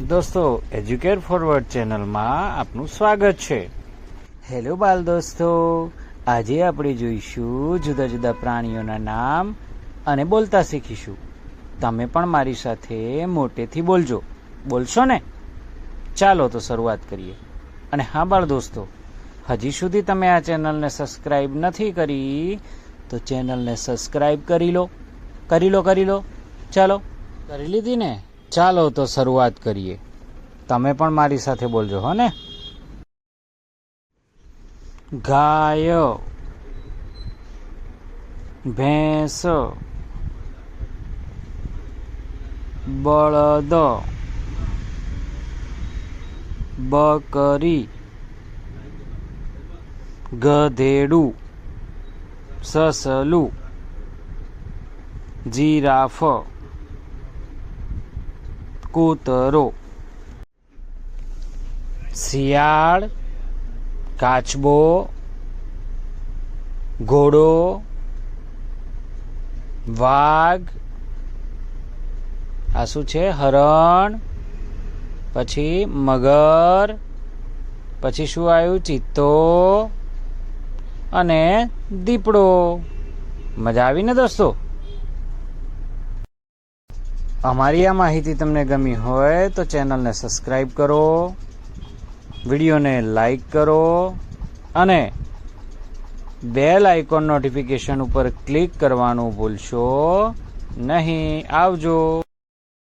દોસ્તો educate forward ચેનલમાં આપનું સ્વાગત છે. હેલો બાલ દોસ્તો. આજે આપણે જોઈશું જુદા જુદા પ્રાણીઓના નામ અને બોલતા શીખીશું. તમે પણ મારી સાથે મોટેથી બોલજો. બોલશો ને? ચાલો તો શરૂઆત કરીએ. અને હા બાળ દોસ્તો, હજી સુધી તમે આ ચેનલને સબસ્ક્રાઈબ નથી કરી, તો ચેનલને સબસ્ક્રાઈબ કરી લો. કરી લો કરી લો. ચાલો. કરી લીધી ને? ચાલો તો શરૂઆત કરીએ. તમે પણ મારી સાથે બોલજો, હો ને? ગાય, ભેંસ, બળદ, બકરી, ગધેડું, સસલું, જીરાફ કૂતરો. શિયાળ, કાચબો, ઘોડો, વાઘ, આ શું છે? હરણ, પછી મગર, પછી શું આવ્યું? ચિત્તો અને દીપડો. મજા આવી ને દોસ્તો? અમારી આ માહિતી તમને ગમી હોય તો ચેનલને સબસ્ક્રાઈબ કરો, વિડીયોને લાઈક કરો અને બેલ આઇકોન નોટિફિકેશન ઉપર ક્લિક કરવાનું ભૂલશો નહીં. આવજો.